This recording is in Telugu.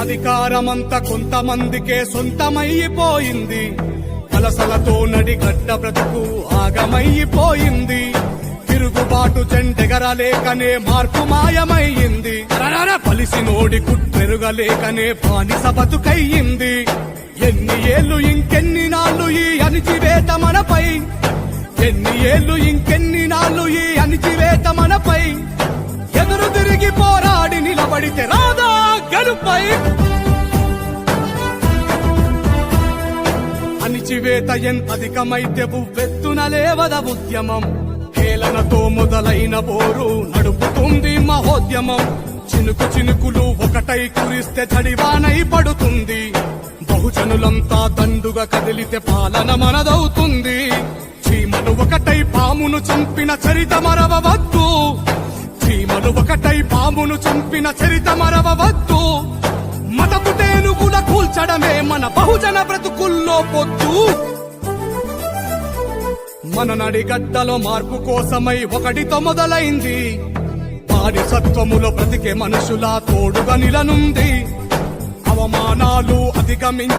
అధికారమంతా కొంతమందికే సొంతమైపోయింది. కలసలతో నడిగడ్డ బ్రతుకు ఆగమైపోయింది. తిరుగుబాటు జెండెగరలేకనే మార్పు మాయమయ్యింది పలిసి నోడి కుట్టెరుగలేకనే బానిస బతుకయ్యింది. ఎన్ని ఏళ్ళు ఇంకెన్ని నాళ్ళు ఈ అణిచివేత మనపై? ఎన్ని ఏళ్ళు ఇంకెన్ని నాళ్ళు ఈ అణిచివేత ఎదురు తిరిగి పోరాడి నిలబడితే రాదా గలుపై. అణిచివేత ఎంత అధికమైతే ఉవ్వెత్తున లేవద ఉద్యమం. హేళనతో మొదలైన పోరు నడుపుతుంది మహోద్యమం. చినుకు చినుకులు ఒకటై కురిస్తే చడివానై పడుతుంది. బహుజనులంతా దండుగా కదిలితే పాలన మనదవుతుంది. చీమను ఒకటై పామును చంపిన చరిత మరవవద్దు చీమలు ఒకటై పామును చంపిన చరిత మరవవద్దు. మతపు తేనుగుల కూల్చడమే మన బహుజన బ్రతుకుల్లో పొద్దు. మన నడిగడ్డలో మార్పు కోసమై ఒకటితో మొదలైంది. పాడి సత్వములో బ్రతికే మనుషుల తోడుగా నిలనుంది. అవమానాలు అధిగమించి